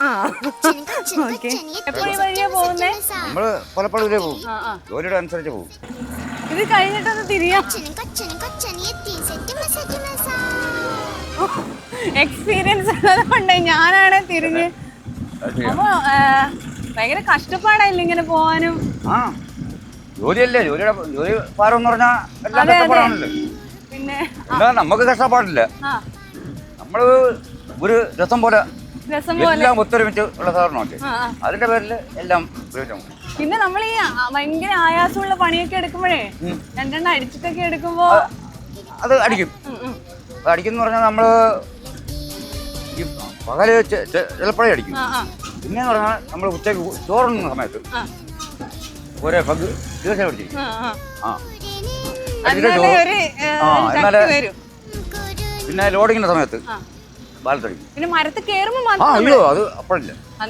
ആ. ഓക്കെ. എപ്പോഴും ഈ വഴിയാ പോകുന്നേ? നമ്മൾ പലപ്പോഴും പോകും ജോലിയുടെ അനുസരിച്ച് പോകും ഇത് കഴിഞ്ഞിട്ടൊന്ന് തിരിയാം. എക്സ്പീരിയൻസ് ഉള്ളതുകൊണ്ട് ഞാനാണ് തിരിഞ്ഞ്. അപ്പോ ഭയങ്കര കഷ്ടപ്പാടായില്ല ഇങ്ങനെ പോവാനും? ആ. ജോലിയല്ലേ ജോലിയുടെ ജോലി ഭാരം എന്ന് പറഞ്ഞാൽ എല്ലാം. കഷ്ടപ്പാടാണല്ലോ. പിന്നെ നമുക്ക് കഷ്ടപ്പാടില്ല. ആ. നമ്മൾ ഒരു രസം പോലെ രസം പോലെ. എല്ലാം ഒത്തൊരുമിച്ച് ഉള്ള സാധനമല്ലേ ആ ആ. അതിന്റെ പേരിൽ എല്ലാം ഉപയോഗിച്ചാൽ മതി. പിന്നെ നമ്മൾ ഈ ആ- ഭയങ്കര ആയാസമുള്ള പണിയൊക്കെ എടുക്കുമ്പോഴേ രണ്ടെണ്ണം അടിച്ചിട്ടൊക്കെ എടുക്കുമ്പോ അത് അടിക്കും. ഉം, ഉം. അത് പറഞ്ഞാൽ നമ്മൾ ഈ പകൽ ചെ- ചെ- ചിലപ്പോഴേ അടിക്കും. ആ ആ. പിന്നെന്ന് പറഞ്ഞാൽ നമ്മൾ ഉച്ചയ്ക്ക് ചോറുണ്ണുന്ന സമയത്ത് ആ. ഒരേ പഗ് തീർച്ചയായും അടിച്ചിരിക്കും ആ ആ. ആ. അടിച്ചിട്ട് എന്നാലേ ഒരു ഏ, ആ, ശക്തി എന്നാലേ- വരും. പിന്നെ ലോഡിങ്ങിന്റെ സമയത്ത് ആ. ബാലത്തടിക്കും പിന്നെ മരത്ത് കേറുമ്പോ ആ അയ്യോ അത് അപ്പോഴില്ല.